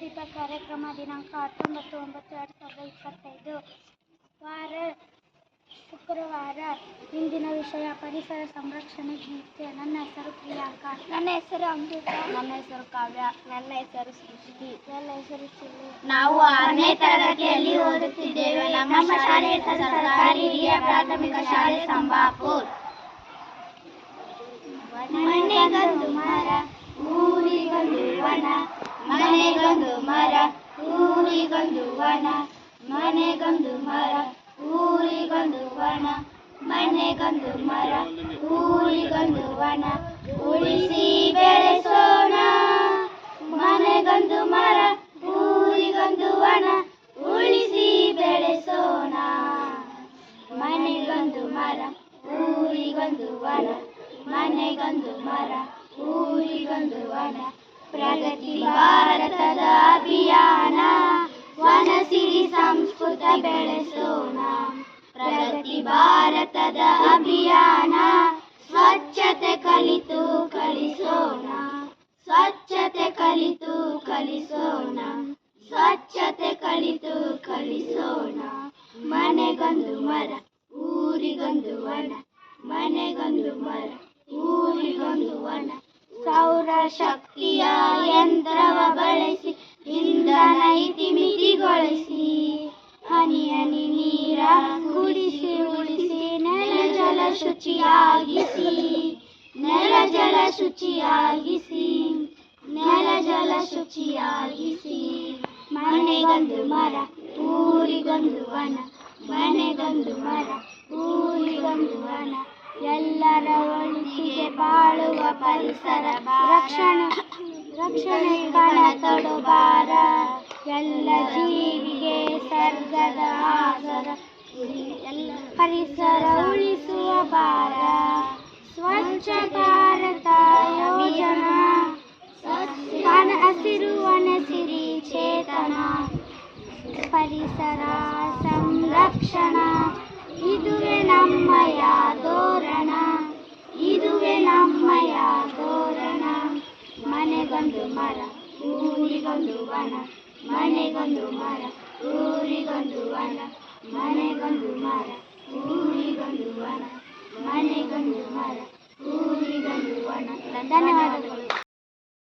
ದೀಪ ಕಾರ್ಯಕ್ರಮ ದಿನಾಂಕ ಹತ್ತೊಂಬತ್ತು ಒಂಬತ್ತು ಎರಡು ಸಾವಿರದ ಇಪ್ಪತ್ತೈದು. ವಾರ ಶುಕ್ರವಾರ ಇಂದಿನ ವಿಷಯ ಪರಿಸರ ಸಂರಕ್ಷಣೆ ಗೀತೆ ನನ್ನ ಹೆಸರು ಪ್ರಿಯಾಂಕಾ. ನನ್ನ ಹೆಸರು ಅಮೃತ. ನನ್ನ ಹೆಸರು ಕಾವ್ಯ. ನನ್ನ ಹೆಸರು ಸೃಷ್ಟಿ. ನನ್ನ ಹೆಸರು ಚಿನ್ನು ನಾವು ಆರನೇ ತರಗತಿಯಲ್ಲಿ ಓದುತ್ತಿದ್ದೇವೆ. ನಮ್ಮ ಶಾಲೆ ಸರ್ಕಾರಿ ಹಿರಿಯ ಪ್ರಾಥಮಿಕ ಶಾಲೆ ಸಂಬಾಪುರ್. ಮನೆಗೊಂದು ಮರ. ಊರಿಗೊಂದು ವನ, ಮನೆಗೊಂದು ಮರ, ಊರಿಗೊಂದು ವನ, ಮನೆಗೊಂದು ಮರ, ಊರಿಗೊಂದು ವನ, ಉಳಿಸಿ ಬೆಳೆಸೋಣ. ಮನೆಗೊಂದು ಮರ, ಊರಿಗೊಂದು ವನ, ಉಳಿಸಿ ಬೆಳೆಸೋಣ. ಮನೆಗೊಂದು ಮರ, ಊರಿಗೊಂದು ವನ, ಮನೆಗೊಂದು ಮರ, ಊರಿಗೊಂದು ವನ, ಪ್ರಗತಿ ಭಾರತದ ಅಭಿಯಾನ. ಭಾರತದ ಅಭಿಯಾನ. ಸ್ವಚ್ಛತೆ ಕಲಿತು ಕಲಿಸೋಣ. ಸ್ವಚ್ಛತೆ ಕಲಿತು ಕಲಿಸೋಣ. ಸ್ವಚ್ಛತೆ ಕಲಿತು ಕಲಿಸೋಣ. ಮನೆಗೊಂದು ಮರ, ಊರಿಗೊಂದು ವನ. ಮನೆಗೊಂದು ಮರ, ಊರಿಗೊಂದು ವನ. ಸೌರ ಶಕ್ತಿಯ ಯಂತ್ರವ ಬಳಸಿ ಇಂಧನ ಇತಿಮಿತಿಗೊಳಿಸಿ ಶುಚಿಯಾಗಿಸಿ, ನೆಲ ಜಲ ಶುಚಿಯಾಗಿಸಿ, ನೆಲ ಜಲ ಶುಚಿಯಾಗಿಸಿ. ಮನೆಗೊಂದು ಮರ, ಊರಿಗೊಂದು ವನ, ಮನೆಗೊಂದು ಮರ, ಊರಿಗೊಂದು ವನ. ಎಲ್ಲರ ಒಳಿಗೆ ಬಾಳುವ ಪರಿಸರ ರಕ್ಷಣೆ ರಕ್ಷಣೆ ಕಣ ತೊಡುಬಾರ ಎಲ್ಲ ಜೀವಿಗೆ ಸರ್ಗದ ಆಸರ. ಎಲ್ಲ ಪರಿಸರ ಸ್ವಚ್ಛ ಭಾರತ ಯೋಜನಾ ವನ ಹಸಿರು ವನಸಿರಿ ಚೇತನ ಪರಿಸರ ಸಂರಕ್ಷಣಾ ಇದುವೇ ನಮ್ಮಯ ಧೋರಣ ಇದುವೇ ನಮ್ಮಯ ಧೋರಣ ಮನೆಗೊಂದು ಮರ ಊರಿಗೊಂದು ವನ ಮನೆಗೊಂದು ಮರ ಊರಿಗೊಂದು ವನ ಮನೆಗೊಂದು ಮರ ధన్యవాదాలు